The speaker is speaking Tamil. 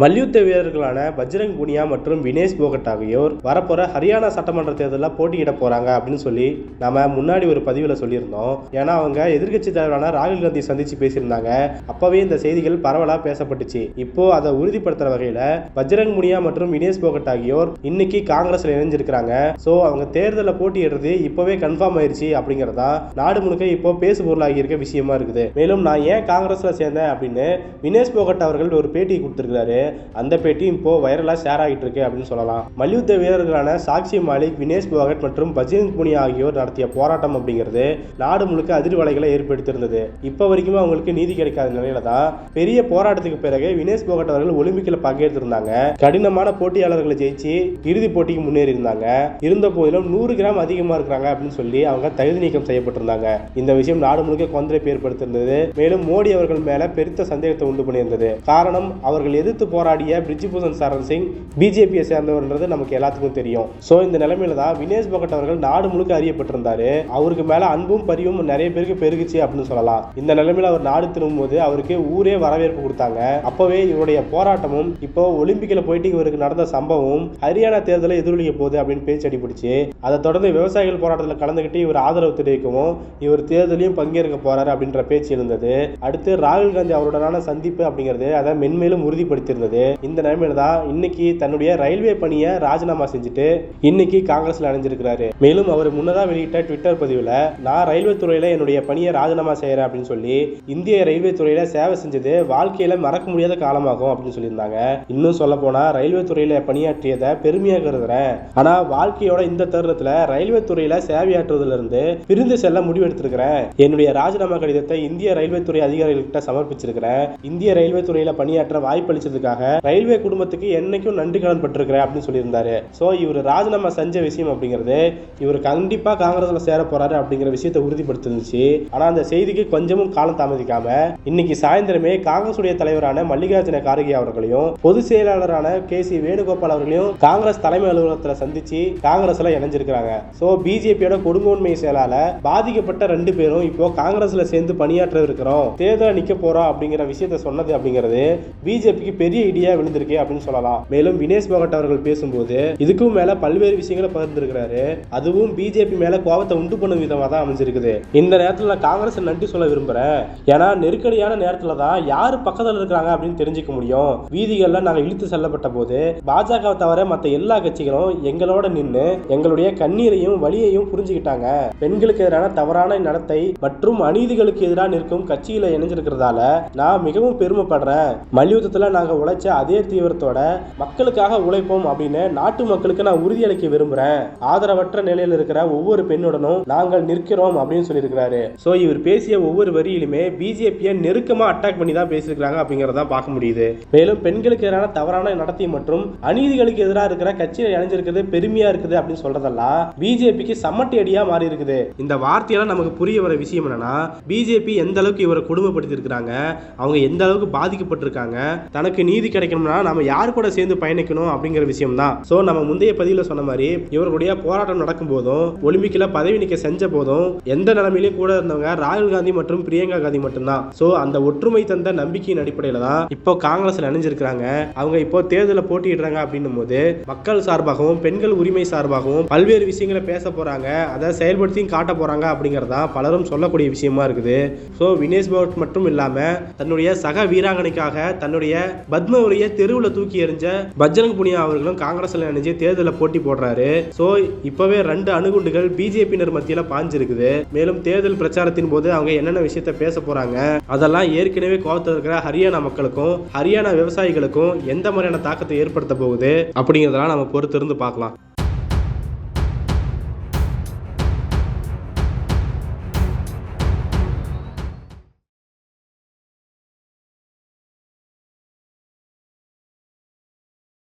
மல்யுத்த வீரர்களான பஜ்ரங் புனியா மற்றும் வினேஷ் போகட் ஆகியோர் வரப்போற ஹரியானா சட்டமன்ற தேர்தலில் போட்டியிட போறாங்க அப்படின்னு சொல்லி நாம முன்னாடி ஒரு பதிவில் சொல்லியிருந்தோம். ஏன்னா அவங்க எதிர்க்கட்சி தலைவரான ராகுல் காந்தி சந்திச்சு பேசியிருந்தாங்க. அப்பவே இந்த செய்திகள் பரவலா பேசப்பட்டுச்சு. இப்போ அதை உறுதிப்படுத்துற வகையில பஜ்ரங் புனியா மற்றும் வினேஷ் போகட் ஆகியோர் இன்னைக்கு காங்கிரஸ்ல இணைஞ்சிருக்கிறாங்க. ஸோ அவங்க தேர்தலில் போட்டியிடுறது இப்பவே கன்ஃபார்ம் ஆயிருச்சு அப்படிங்கறதா நாடு முழுக்க இப்போ பேசு பொருளாகி இருக்க விஷயமா இருக்குது. மேலும் நான் ஏன் காங்கிரஸ்ல சேர்ந்தேன் அப்படின்னு வினேஷ் போகட் அவர்கள் ஒரு பேட்டி கொடுத்திருக்காரு அந்த பேட்டியும் இப்போ வைரலா ஷேர் ஆகிட்டு இருக்கு அப்படின்னு சொல்லலாம். மல்யுத்த வீரர்களான சாக்ஷி மாலிக் வினேஷ் போகட் மற்றும் பஜ்ரங் புனியா ஆகியோர் நடத்திய போராட்டம் அப்படிங்கிறது நாடு முழுக்க அதிர்வலைகளை ஏற்படுத்தியிருந்தது. இப்போ வரைக்கும் அவங்களுக்கு நீதி கிடைக்காத நிலையில தான் பெரிய போராட்டத்துக்கு பிறகு வினேஷ் போகட் அவர்கள் ஒலிம்பிக்ல பங்கேற்றிருந்தாங்க. கடினமான போட்டியாளர்களை ஜெயிச்சு இறுதி போட்டிக்கு முன்னேறி இருந்தாங்க இருந்த போதிலும் நூறு கிராம் அதிகமா இருக்கிறாங்க அப்படின்னு சொல்லி அவங்க தகுதி நீக்கம் செய்யப்பட்டிருந்தாங்க. இந்த விஷயம் நாடு முழுக்க கொந்தளிப்பு ஏற்படுத்தியிருந்தது. மேலும் மோடி அவர்கள் மேல பெருத்த சந்தேகத்தை உண்டு பண்ணியிருந்தது. காரணம் அவர்கள் எதிர்த்து போராடிய பிரிஜிபூஷன் சரண் சிங் பிஜேபியை சேர்ந்தவர்ன்றது நமக்கு எல்லாத்துக்கும் தெரியும். ஸோ இந்த நிலைமையில தான் வினேஷ் பகட் அவர்கள் நாடு முழுக்க அறியப்பட்டிருந்தாரு. அவருக்கு மேல அன்பும் பரிவும் நிறைய பேருக்கு பெருகுச்சு அப்படின்னு சொல்லலாம். இந்த நிலைமையில அவர் நாடு திரும்பும் போது அவருக்கு ஊரே வரவேற்பு கொடுத்தாங்க. அப்பவே இவருடைய போராட்டமும் இப்போ ஒலிம்பிக்ல போயிட்டு இவருக்கு நடந்த சம்பவம் ஹரியானா தேர்தலை எதிரொலிக்க போகுது அப்படின்னு பேச்சு அடிபிடிச்சு அதை தொடர்ந்து விவசாயிகள் போராட்டத்தில் கலந்துக்கிட்டு இவர் ஆதரவு தெரிவிக்கவும் இவர் தேர்தலையும் பங்கேற்க போறாரு அப்படின்ற பேச்சு இருந்தது. அடுத்து ராகுல் காந்தி அவருடனான சந்திப்பு அப்படிங்கிறது அதை மென்மேலும் உறுதிப்படுத்தியிருந்தது. இந்த நிலைமையில தான் இன்னைக்கு தன்னுடைய ரயில்வே பணியை ராஜினாமா செஞ்சுட்டு இன்னைக்கு காங்கிரஸ்ல அணிஞ்சிருக்கிறாரு. மேலும் அவர் முன்னதாக வெளியிட்ட ட்விட்டர் பதிவில் நான் ரயில்வே துறையில என்னுடைய பணியை ராஜினாமா செய்யறேன் அப்படின்னு சொல்லி இந்திய ரயில்வே துறையில சேவை செஞ்சது வாழ்க்கையில மறக்க முடியாத காலமாகும் அப்படின்னு சொல்லியிருந்தாங்க. இன்னும் சொல்ல போனா ரயில்வே துறையில பணியாற்றியதை பெருமையா கருதுறேன். ஆனா வாழ்க்கையோட இந்த தருணத்துல ரயில்வே துறையில சேவையாற்றுவதிலிருந்து இருந்து பிரிந்து செல்ல முடிவெடுத்திருக்கிறேன். என்னுடைய ராஜினாமா கடிதத்தை இந்திய ரயில்வே துறை அதிகாரிகள்கிட்ட சமர்ப்பிச்சிருக்கிறேன். இந்திய ரயில்வே துறையில பணியாற்ற வாய்ப்பளிச்சதுக்காக ரயில்வே குடும்பத்துக்கு என்னைக்கும் நன்றி கடன் பட்டிருக்கிறேன் அப்படின்னு சொல்லியிருந்தாரு. ஸோ இவர் ராஜினாமா செஞ்ச விஷயம் அப்படிங்கிறது இவர் கண்டிப்பாக காங்கிரஸில் சேர போறாரு அப்படிங்கிற விஷயத்தை உறுதிப்படுத்திருந்துச்சு. ஆனால் அந்த செய்திக்கு கொஞ்சமும் காலம் தாமதிக்காம இன்னைக்கு சாயந்தரமே காங்கிரஸுடைய தலைவரான மல்லிகார்ஜுன கார்கே அவர்களையும் பொதுச் செயலாளரான கே சி வேணுகோபால் அவர்களையும் காங்கிரஸ் தலைமை அலுவலகத்தில் சந்திச்சு காங்கிரஸ்ல இணைஞ்சிருக்கிறாங்க. ஸோ பிஜேபியோட கொடுங்கோன்மை செயலால பாதிக்கப்பட்ட ரெண்டு பேரும் இப்போ காங்கிரஸ்ல சேர்ந்து பணியாற்ற இருக்கிறோம். தேர்தல நிற்க போறோம் அப்படிங்கிற விஷயத்த சொன்னது அப்படிங்கிறது பிஜேபிக்கு பெரிய இடியா விழுந்திருக்கு அப்படின்னு சொல்லலாம். மேலும் வினேஷ் போகட் அவர்கள் பேசும்போது இதுக்கும் மேல பல்வேறு விஷயங்களை பகிர்ந்திருக்கிறாரு. அதுவும் பிஜேபி மேல கோபத்தை உண்டு பண்ணும் விதமா தான் அமைஞ்சிருக்குது. இந்த நேரத்தில் நான் காங்கிரஸ் நன்றி சொல்ல விரும்புறேன். ஏன்னா நெருக்கடியான நேரத்துல தான் யாரு பக்கத்துல இருக்கிறாங்க அப்படின்னு தெரிஞ்சுக்க முடியும். வீதிகளில் நாங்கள் இழுத்து செல்லப்பட்ட போது பாஜக தவிர மத்த எல்லா கட்சிகளும் எங்களோட நின்று எங்களுடைய கண்ணீரையும் வலியையும் புரிஞ்சுக்கிட்டாங்க. பெண்களுக்கு எதிரான தவறான நடத்தை மற்றும் அநீதிகளுக்கு எதிராக நிற்கும் கட்சியில் இணைஞ்சிருக்கிறதால நான் மிகவும் பெருமைப்படுறேன். மல்யுத்தத்துல நாங்க உழைச்ச அதே தீவிரத்தோட மக்களுக்காக உழைப்போம் அப்படின்னு நாட்டு மக்களுக்கு நான் உறுதியளிக்க விரும்புறேன். ஆதரவற்ற நிலையில் இருக்கிற ஒவ்வொரு பெண்ணுடனும் நாங்கள் நிற்கிறோம் அப்படின்னு சொல்லியிருக்கிறாரு. சோ இவர் பேசிய ஒவ்வொரு வரியிலுமே பிஜேபியை நெருக்கமா அட்டாக் பண்ணி தான் பேசியிருக்காங்க அப்படிங்கறத பார்க்க முடியுது. மேலும் பெண்களுக்கு எதிரான தவறான நடத்தை மற்றும் அநீதிகளுக்கு எதிராக இருக்கிற கட்சியில் இணைஞ்சிருக்கிறது பெருமையா இருக்குது அப்படின்னு சொல்றதெல்லாம் பிஜேபிக்கு சம்மட்டி அடியா மாறி இருக்குது இந்த வார்த்தையெல்லாம் நமக்கு புரிய வர விஷயம் என்னன்னா பிஜேபி எந்த அளவுக்கு இவரை கொடுமைப்படுத்தி இருக்கிறாங்க அவங்க எந்த அளவுக்கு பாதிக்கப்பட்டிருக்காங்க தனக்கு நீதி கிடைக்கணும்னா நம்ம யார் கூட சேர்ந்து பயணிக்கணும் அப்படிங்கிற விஷயம் தான் ஸோ நம்ம முந்தைய பதிவில் சொன்ன மாதிரி இவர்களுடைய போராட்டம் நடக்கும் போதும் ஒலிம்பிக்கில் பதவி நீக்க செஞ்ச போதும் எந்த நிலைமையிலும் கூட இருந்தவங்க ராகுல் காந்தி மற்றும் பிரியங்கா காந்தி மட்டும்தான். ஸோ அந்த ஒற்றுமை தந்த நம்பிக்கையின் அடிப்படையில் தான் இப்போ காங்கிரஸில் அணிஞ்சிருக்கிறாங்க அவங்க இப்போ தேர்தலில் போட்டியிடுறாங்க அப்படின்னும் போது மக்கள் சார்பாகவும் பெண்கள் உரிமை சார்பாகவும் பல்வேறு விஷயங்களை பேச போகிறாங்க அதை செயல்படுத்தியும் காட்ட போறாங்க அப்படிங்கிறதா பலரும் சொல்லக்கூடிய விஷயமா இருக்குது. ஸோ வினேஷ் பவட் மட்டும் இல்லாமல் தன்னுடைய சக வீராங்கனைக்காக தன்னுடைய பத்மவரியை தெருவில் தூக்கி எறிஞ்ச பஜ்ரங் புனியா அவர்களும் காங்கிரஸ்ல இணைஞ்சு தேர்தலில் போட்டி போடுறாரு. ஸோ இப்பவே ரெண்டு அணுகுண்டுகள் பிஜேபியினர் மத்தியில் பாஞ்சிருக்குது. மேலும் தேர்தல் பிரச்சாரத்தின் போது அவங்க என்னென்ன விஷயத்த பேச போறாங்க அதெல்லாம் ஏற்கனவே கோவத்தில் இருக்கிற ஹரியானா மக்களுக்கும் ஹரியானா விவசாயிகளுக்கும் எந்த மாதிரியான தாக்கத்தை ஏற்படுத்த போகுது அப்படிங்கிறதெல்லாம் நம்ம பொறுத்திருந்து பார்க்கலாம்.